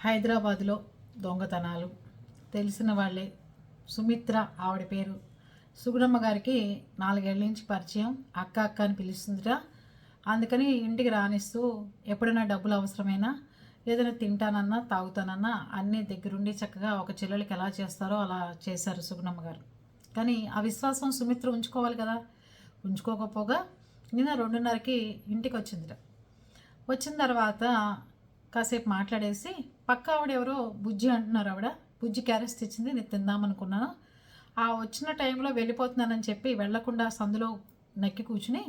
హైదరాబాద్లో దొంగతనాలు. తెలిసిన వాళ్ళే. సుమిత్ర ఆవిడ పేరు. సుగుణమ్మ గారికి నాలుగేళ్ళ నుంచి పరిచయం. అక్క అక్క అని పిలుస్తుందిరా అందుకని ఇంటికి రానిస్తూ ఎప్పుడైనా డబ్బులు అవసరమైనా ఏదైనా తింటానన్నా తాగుతానన్నా అన్నీ దగ్గరుండి చక్కగా ఒక చెల్లెలకి ఎలా చేస్తారో అలా చేశారు సుగుణమ్మ గారు. కానీ ఆ విశ్వాసం సుమిత్ర ఉంచుకోవాలి కదా. ఉంచుకోకపోగా నిన్న రెండున్నరకి ఇంటికి వచ్చిందిరా వచ్చిన తర్వాత కాసేపు మాట్లాడేసి పక్క ఆవిడ ఎవరో బుజ్జి అంటున్నారు ఆవిడ. బుజ్జి క్యారెట్స్ తెచ్చింది నేను తిందామనుకున్నాను. ఆ వచ్చిన టైంలో వెళ్ళిపోతున్నానని చెప్పి వెళ్ళకుండా సందులో నెక్కి కూర్చుని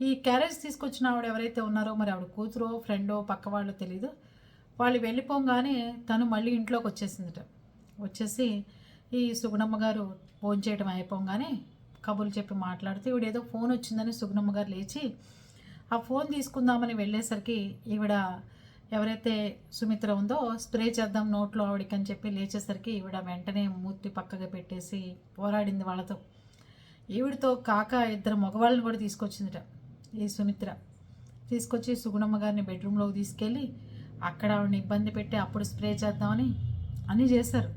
ఈ క్యారేజ్ తీసుకొచ్చిన ఆవిడ ఎవరైతే ఉన్నారో మరి ఆవిడ కూతురో ఫ్రెండో పక్క వాళ్ళు తెలియదు వాళ్ళు వెళ్ళిపోగానే తను మళ్ళీ ఇంట్లోకి వచ్చేసిందిట. వచ్చేసి ఈ సుగుణమ్మ గారు ఫోన్ చేయడం అయిపోగానే కబుర్లు చెప్పి మాట్లాడితే ఈవిడ ఏదో ఫోన్ వచ్చిందని సుగుణమ్మ గారు లేచి ఆ ఫోన్ తీసుకుందామని వెళ్ళేసరికి ఈవిడ ఎవరైతే సుమిత్ర ఉందో స్ప్రే చేద్దాం నోట్లో ఆవిడకి అని చెప్పి లేచేసరికి ఈవిడ వెంటనే మూర్తి పక్కగా పెట్టేసి పోరాడింది వాళ్ళతో. ఈవిడతో కాక ఇద్దరు మగవాళ్ళని కూడా తీసుకొచ్చిందిట ఈ సుమిత్ర. తీసుకొచ్చి సుగుణమ్మ గారిని బెడ్రూమ్లోకి తీసుకెళ్ళి అక్కడ ఆవిడని ఇబ్బంది పెట్టి అప్పుడు స్ప్రే చేద్దామని అని చేశారు.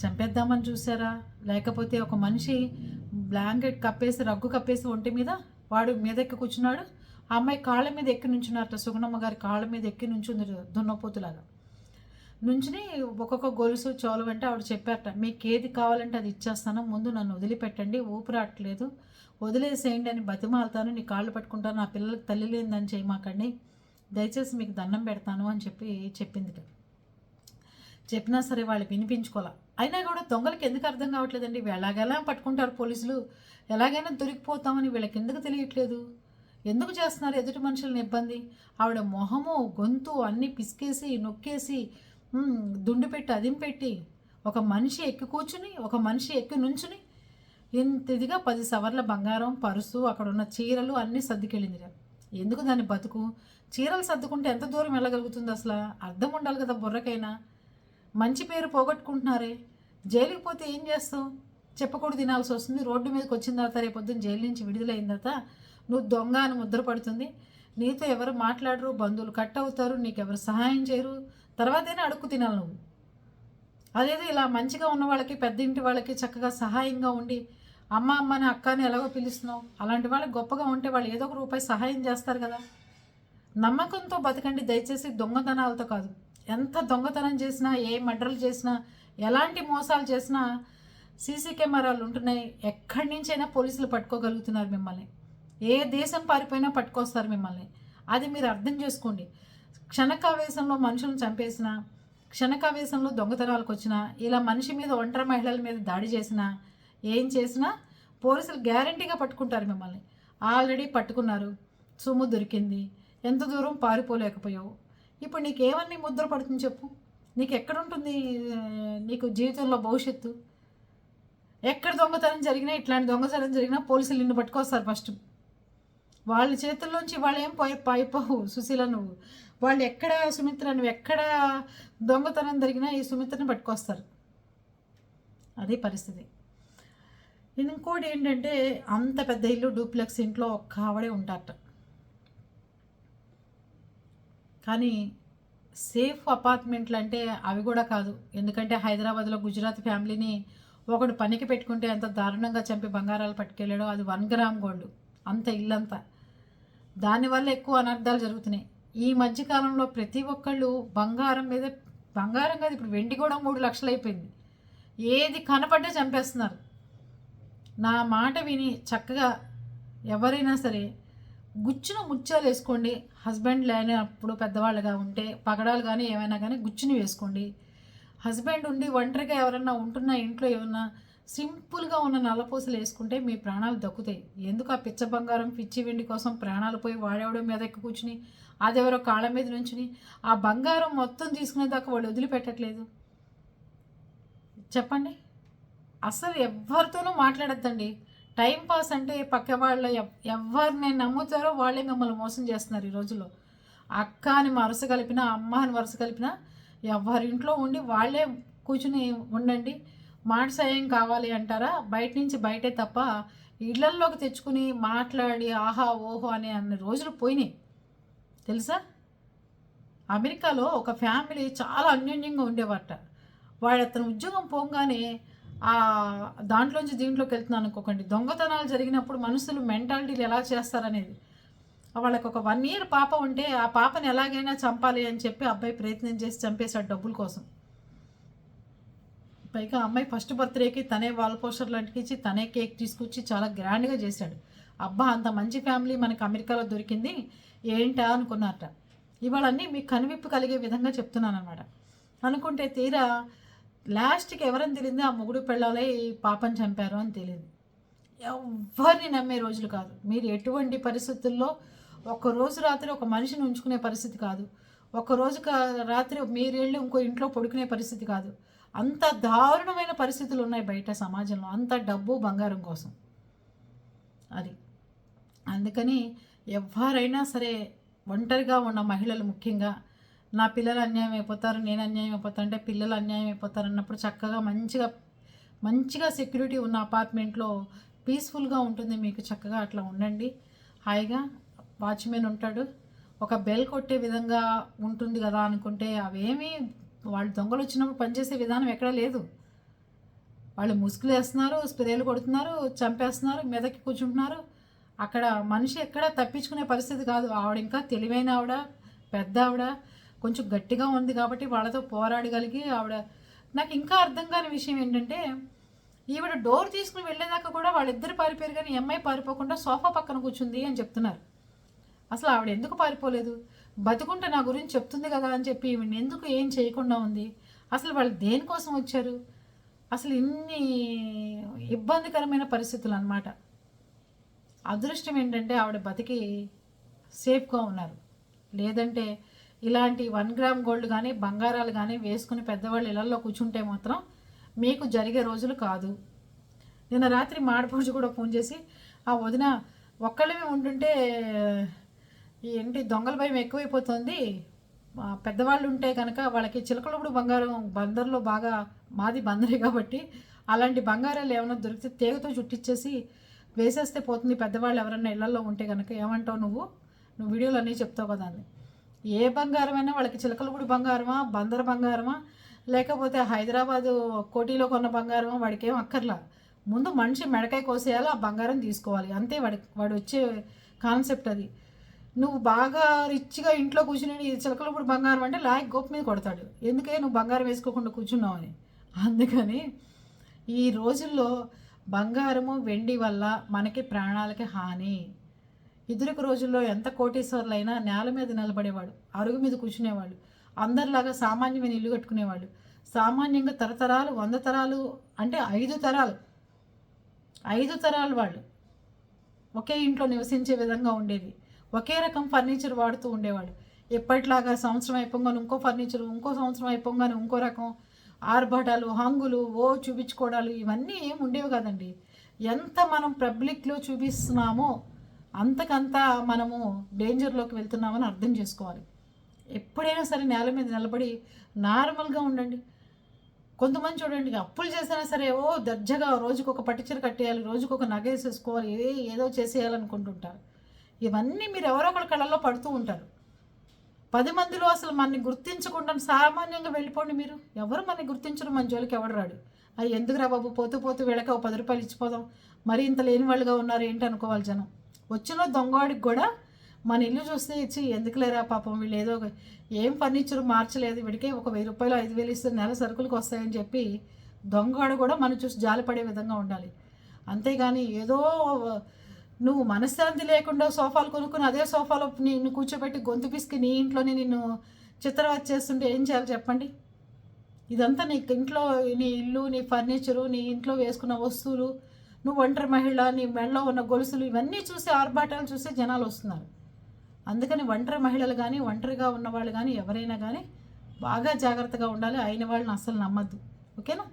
చంపేద్దామని చూసారా లేకపోతే ఒక మనిషి బ్లాంకెట్ కప్పేసి రగ్గు కప్పేసి ఒంటి మీద వాడు మీద ఎక్కి కూర్చున్నాడు. ఆ అమ్మాయి కాళ్ళ మీద ఎక్కి నుంచున్నారట సుగుణమ్మ గారి కాళ్ళ మీద ఎక్కి నుంచుంది దున్నపోతులాగా. నుంచుని ఒక్కొక్క గొలుసు చోలు అంటే ఆవిడ చెప్పారట మీకు ఏది కావాలంటే అది ఇచ్చేస్తాను ముందు నన్ను వదిలిపెట్టండి ఊపిరాట్లేదు వదిలేసేయండి అని బతిమాలుతాను నీ కాళ్ళు పట్టుకుంటాను నా పిల్లలకి తల్లి లేనిదని చేయమాకండి దయచేసి మీకు దండం పెడతాను అని చెప్పి చెప్పింది చెప్పినా సరే వాళ్ళు వినిపించుకోవాలి అయినా కూడా దొంగలకి ఎందుకు అర్థం కావట్లేదండి? ఎలాగెలా పట్టుకుంటారు పోలీసులు ఎలాగైనా దొరికిపోతామని వీళ్ళకి ఎందుకు తెలియట్లేదు? ఎందుకు చేస్తున్నారు ఎదుటి మనుషులను ఇబ్బంది? ఆవిడ మొహము గొంతు అన్నీ పిసికేసి నొక్కేసి దుండు పెట్టి అదింపెట్టి ఒక మనిషి ఎక్కి కూర్చుని ఒక మనిషి ఎక్కి నుంచుని ఇంత ఇదిగా పది సవర్ల బంగారం పరుసు అక్కడ ఉన్న చీరలు అన్నీ సర్దుకెళ్ళింది ఎందుకు దాని బతుకు? చీరలు సర్దుకుంటే ఎంత దూరం వెళ్ళగలుగుతుంది అసలు? అర్థం ఉండాలి కదా బుర్రకైనా. మంచి పేరు పోగొట్టుకుంటున్నారే. జైలుకి పోతే ఏం చేస్తావు? చెప్పకూడదు తినాల్సి వస్తుంది. రోడ్డు మీదకి వచ్చిన తర్వాత రేపొద్దున జైలు నుంచి విడుదలైన తర్వాత నువ్వు దొంగ అని ముద్ర పడుతుంది. నీతో ఎవరు మాట్లాడరు బంధువులు కట్ అవుతారు నీకు ఎవరు సహాయం చేయరు. తర్వాతైనా అడుక్కు తినాలి నువ్వు. అదేదో ఇలా మంచిగా ఉన్న వాళ్ళకి పెద్ద ఇంటి వాళ్ళకి చక్కగా సహాయంగా ఉండి అమ్మ అమ్మని అక్కని ఎలాగో పిలుస్తున్నావు. అలాంటి వాళ్ళకి గొప్పగా ఉంటే వాళ్ళు ఏదో ఒక రూపాయి సహాయం చేస్తారు కదా. నమ్మకంతో బతకండి దయచేసి దొంగతనాలతో కాదు. ఎంత దొంగతనం చేసినా ఏ మడ్రలు చేసినా ఎలాంటి మోసాలు చేసినా సీసీ కెమెరాలు ఉంటున్నాయి. ఎక్కడి నుంచైనా పోలీసులు పట్టుకోగలుగుతున్నారు మిమ్మల్ని. ఏ దేశం పారిపోయినా పట్టుకొస్తారు మిమ్మల్ని. అది మీరు అర్థం చేసుకోండి. క్షణకావేశంలో మనుషులను చంపేసిన క్షణకావేశంలో దొంగతనాలకు వచ్చినా ఇలా మనిషి మీద ఒంటరి మహిళల మీద దాడి చేసినా ఏం చేసినా పోలీసులు గ్యారంటీగా పట్టుకుంటారు మిమ్మల్ని. ఆల్రెడీ పట్టుకున్నారు. సొమ్ము దొరికింది. ఎంత దూరం పారిపోలేకపోయావు. ఇప్పుడు నీకేమన్నీ ముద్ర పడుతుంది చెప్పు. నీకు ఎక్కడుంటుంది నీకు జీవితంలో భవిష్యత్తు? ఎక్కడ దొంగతనం జరిగినా ఇట్లాంటి దొంగతనం జరిగినా పోలీసులు నిన్ను పట్టుకొస్తారు ఫస్ట్. వాళ్ళ చేతుల్లోంచి వాళ్ళు ఏం పోయి పైపోవు. సుశీల నువ్వు. వాళ్ళు ఎక్కడ సుమిత్ర నువ్వు ఎక్కడ దొంగతనం జరిగినా ఈ సుమిత్రని పట్టుకొస్తారు. అదే పరిస్థితి. ఇంకోటి ఏంటంటే అంత పెద్ద ఇల్లు డూప్లెక్స్ ఇంట్లో ఒక్క ఆవిడే ఉంటారట. కానీ సేఫ్ అపార్ట్మెంట్లు అంటే అవి కూడా కాదు. ఎందుకంటే హైదరాబాద్లో గుజరాత్ ఫ్యామిలీని ఒకడు పనికి పెట్టుకుంటే ఎంత దారుణంగా చంపి బంగారాలు పట్టుకెళ్ళాడో అది వన్ గ్రామ్ గోల్డ్. అంత ఇల్లంతా. దానివల్ల ఎక్కువ అనర్థాలు జరుగుతున్నాయి. ఈ మధ్యకాలంలో ప్రతి ఒక్కళ్ళు బంగారం మీద బంగారం కాదు ఇప్పుడు వెండి కూడా మూడు లక్షలు అయిపోయింది. ఏది కనపడ్డా చంపేస్తున్నారు. నా మాట విని చక్కగా ఎవరైనా సరే గుచ్చున ముత్యాలు వేసుకోండి. హస్బెండ్ లేనప్పుడు పెద్దవాళ్ళుగా ఉంటే పగడాలు కానీ ఏమైనా కానీ గుచ్చుని వేసుకోండి. హస్బెండ్ ఉండి ఒంటరిగా ఎవరన్నా ఉంటున్నా ఇంట్లో ఏమన్నా సింపుల్గా ఉన్న నల్లపూసలు వేసుకుంటే మీ ప్రాణాలు దక్కుతాయి. ఎందుకు ఆ పిచ్చ బంగారం పిచ్చి వెండి కోసం ప్రాణాలు పోయి వాడేవడం మీద ఎక్కి కూర్చుని అదెవరో కాళ్ళ మీద నుంచుని ఆ బంగారం మొత్తం తీసుకునేదాకా వాళ్ళు వదిలిపెట్టట్లేదు. చెప్పండి. అసలు ఎవరితోనూ మాట్లాడద్దండి. టైం పాస్ అంటే పక్క వాళ్ళ ఎవ్- ఎవరిని నమ్ముతారో వాళ్ళే మిమ్మల్ని మోసం చేస్తున్నారు ఈ రోజుల్లో. అక్క అని వరుస కలిపినా అమ్మ అని వరుస కలిపినా ఎవరింట్లో ఉండి వాళ్ళే కూర్చుని ఉండండి. మాట సాయం కావాలి అంటారా? బయట నుంచి బయటే తప్ప ఇళ్ళల్లోకి తెచ్చుకుని మాట్లాడి ఆహా ఓహో అనే అన్ని రోజులు పోయినాయి. తెలుసా? అమెరికాలో ఒక ఫ్యామిలీ చాలా అన్యోన్యంగా ఉండేవాట వాడు అతను ఉద్యోగం పోగానే ఆ దాంట్లోంచి దీంట్లోకి వెళ్తున్నాను అనుకోకండి. దొంగతనాలు జరిగినప్పుడు మనుషులు మెంటాలిటీలు ఎలా చేస్తారనేది. వాళ్ళకి ఒక వన్ ఇయర్ పాప ఉంటే ఆ పాపని ఎలాగైనా చంపాలి అని చెప్పి అబ్బాయి ప్రయత్నం చేసి చంపేశాడు డబ్బుల కోసం. పైగా అమ్మాయి ఫస్ట్ బర్త్డేకి తనే వాల్ పోస్టర్ అంటించి తనే కేక్ తీసుకొచ్చి చాలా గ్రాండ్గా చేశాడు. అబ్బా అంత మంచి ఫ్యామిలీ మనకు అమెరికాలో దొరికింది. ఏంటా అనుకున్నారట. ఇవాళన్నీ మీకు కనువిప్పు కలిగే విధంగా చెప్తున్నాను అనమాట అనుకుంటే తీరా లాస్ట్కి ఎవరని తెలియదు ఆ మొగుడు పెళ్ళాలే ఈ పాపని చంపారు అని తెలియదు. ఎవరిని నమ్మే రోజులు కాదు. మీరు ఎటువంటి పరిస్థితుల్లో ఒక రోజు రాత్రి ఒక మనిషిని ఉంచుకునే పరిస్థితి కాదు. ఒక రోజు రాత్రి మీరు వెళ్ళి ఇంకో ఇంట్లో పడుకునే పరిస్థితి కాదు. అంత దారుణమైన పరిస్థితులు ఉన్నాయి బయట సమాజంలో. అంత డబ్బు బంగారం కోసం. అది. అందుకని ఎవరైనా సరే ఒంటరిగా ఉన్న మహిళలు ముఖ్యంగా నా పిల్లలు అన్యాయం అయిపోతారు నేను అన్యాయం అయిపోతా అంటే పిల్లలు అన్యాయం అయిపోతారు అన్నప్పుడు చక్కగా మంచిగా మంచిగా సెక్యూరిటీ ఉన్న అపార్ట్మెంట్లో పీస్ఫుల్గా ఉంటుంది మీకు చక్కగా అట్లా ఉండండి. హాయిగా వాచ్మెన్ ఉంటాడు. ఒక బెల్ కొట్టే విధంగా ఉంటుంది కదా అనుకుంటే అవేమీ వాళ్ళు దొంగలు వచ్చినప్పుడు పనిచేసే విధానం ఎక్కడా లేదు. వాళ్ళు ముసుగులు వేస్తున్నారు స్ప్రేలు కొడుతున్నారు చంపేస్తున్నారు మీదకి కూర్చుంటున్నారు. అక్కడ మనిషి ఎక్కడ తప్పించుకునే పరిస్థితి కాదు. ఆవిడ ఇంకా తెలివైన ఆవిడ పెద్ద ఆవిడ కొంచెం గట్టిగా ఉంది కాబట్టి వాళ్ళతో పోరాడగలిగి ఆవిడ. నాకు ఇంకా అర్థం కాని విషయం ఏంటంటే ఈవిడ డోర్ తీసుకుని వెళ్ళేదాకా కూడా వాళ్ళిద్దరు పారిపోయారు కానీ ఎంఐ పారిపోకుండా సోఫా పక్కన కూర్చుంది అని చెప్తున్నారు. అసలు ఆవిడ ఎందుకు పారిపోలేదు? బతుకుంటే నా గురించి చెప్తుంది కదా అని చెప్పి ఈవిడ ఎందుకు ఏం చేయకుండా ఉంది? అసలు వాళ్ళు దేనికోసం వచ్చారు? అసలు ఇన్ని ఇబ్బందికరమైన పరిస్థితులు అన్నమాట అదృష్టం ఏంటంటే ఆవిడ బతికి సేఫ్గా ఉన్నారు. లేదంటే ఇలాంటి వన్ గ్రామ్ గోల్డ్ కానీ బంగారాలు కానీ వేసుకుని పెద్దవాళ్ళు ఇళ్ళలో కూర్చుంటే మాత్రం మీకు జరిగే రోజులు కాదు. నిన్న రాత్రి మాడపూజ కూడా ఫోన్ చేసి ఆ వదిన ఒక్కళ్ళమే ఉంటుంటే ఏంటి దొంగల భయం ఎక్కువైపోతుంది. పెద్దవాళ్ళు ఉంటే కనుక వాళ్ళకి చిలకలప్పుడు బంగారం బందర్లో బాగా మాది బందరే కాబట్టి అలాంటి బంగారాలు ఏమైనా దొరికితే తీగతో చుట్టించేసి వేసేస్తే పోతుంది పెద్దవాళ్ళు ఎవరైనా ఇళ్ళలో ఉంటే కనుక ఏమంటావు నువ్వు? నువ్వు వీడియోలు అన్నీ చెప్తావు కదా అని. ఏ బంగారమైనా వాళ్ళకి చిలకలపూడి బంగారమా బందర బంగారమా లేకపోతే హైదరాబాదు కోటీలో కొన్న బంగారమా వాడికి ఏం అక్కర్లా. ముందు మనిషి మెడకాయ కోసేయాలి ఆ బంగారం తీసుకోవాలి. అంతే వాడి వాడు వచ్చే కాన్సెప్ట్ అది. నువ్వు బాగా రిచ్గా ఇంట్లో కూర్చుని చిలకలప్పుడు బంగారం అంటే లాయక్ గోపు మీద కొడతాడు. ఎందుకే నువ్వు బంగారం వేసుకోకుండా కూర్చున్నావు అని. అందుకని ఈ రోజుల్లో బంగారము వెండి వల్ల మనకి ప్రాణాలకి హాని. ఇదివరకు రోజుల్లో ఎంత కోటీశ్వర్లైనా నేల మీద నిలబడేవాడు అరుగు మీద కూర్చునేవాళ్ళు అందరిలాగా సామాన్యమైన ఇల్లు కట్టుకునేవాళ్ళు సామాన్యంగా తరతరాలు వంద తరాలు అంటే ఐదు తరాలు. ఐదు తరాలు వాళ్ళు ఒకే ఇంట్లో నివసించే విధంగా ఉండేది. ఒకే రకం ఫర్నిచర్ వాడుతూ ఉండేవాడు. ఎప్పటిలాగా సంవత్సరం అయిపోగానే ఇంకో ఫర్నిచర్ ఇంకో సంవత్సరం అయిపోగానే ఇంకో రకం ఆర్భటాలు హంగులు ఓ చూపించుకోవడాలు ఇవన్నీ ఏం ఉండేవి కదండి. ఎంత మనం పబ్లిక్లో చూపిస్తున్నామో అంతకంత మనము డేంజర్లోకి వెళ్తున్నామని అర్థం చేసుకోవాలి. ఎప్పుడైనా సరే నేల మీద నిలబడి నార్మల్గా ఉండండి. కొంతమంది చూడండి అప్పులు చేసినా సరే ఓ దర్జగా రోజుకొక ఒక పట్టుచీర కట్టేయాలి రోజుకొక ఒక నగ వేసేసుకోవాలి ఏ ఏదో చేసేయాలనుకుంటుంటారు. ఇవన్నీ మీరు ఎవరో ఒకరి కళ్ళల్లో పడుతూ ఉంటారు. పది మందిలో అసలు మనని గుర్తించకుండా సామాన్యంగా వెళ్ళిపోండి మీరు. ఎవరు మనని గుర్తించరు మన జోలికి ఎవడు రాడు. అది ఎందుకురా బాబు? పోతూ పోతూ వీళ్ళకి ఒక పది రూపాయలు ఇచ్చిపోదాం. మరి ఇంత లేని వాళ్ళుగా ఉన్నారు ఏంటి అనుకోవాలి జనం. వచ్చిన దొంగవాడికి కూడా మన ఇల్లు చూస్తే ఇచ్చి ఎందుకు లేరా పాపం? వీళ్ళు ఏదో ఏం ఫర్నిచర్ మార్చలేదు. వీడికే ఒక వెయ్యి రూపాయలు ఐదు వేలు ఇస్తే నెల సరుకులకు వస్తాయని చెప్పి దొంగవాడు కూడా మనం చూసి జాలిపడే విధంగా ఉండాలి. అంతేగాని ఏదో నువ్వు మనశ్శాంతి లేకుండా సోఫాలు కొనుక్కుని అదే సోఫాలో నిన్ను కూర్చోబెట్టి గొంతు పిసికి నీ ఇంట్లోనే నిన్ను చిత్రవత్ చేస్తుంటే ఏం చేయాలి చెప్పండి? ఇదంతా నీ ఇంట్లో నీ ఇల్లు నీ ఫర్నిచరు నీ ఇంట్లో వేసుకున్న వస్తువులు నువ్వు ఒంటరి మహిళ నీ మెడలో ఉన్న గొలుసులు ఇవన్నీ చూసి ఆర్భాటాలు చూసి జనాలు వస్తున్నారు. అందుకని ఒంటరి మహిళలు కానీ ఒంటరిగా ఉన్న వాళ్ళు కానీ ఎవరైనా కానీ బాగా జాగ్రత్తగా ఉండాలి. అయిన వాళ్ళని అస్సలు నమ్మద్దు. ఓకేనా?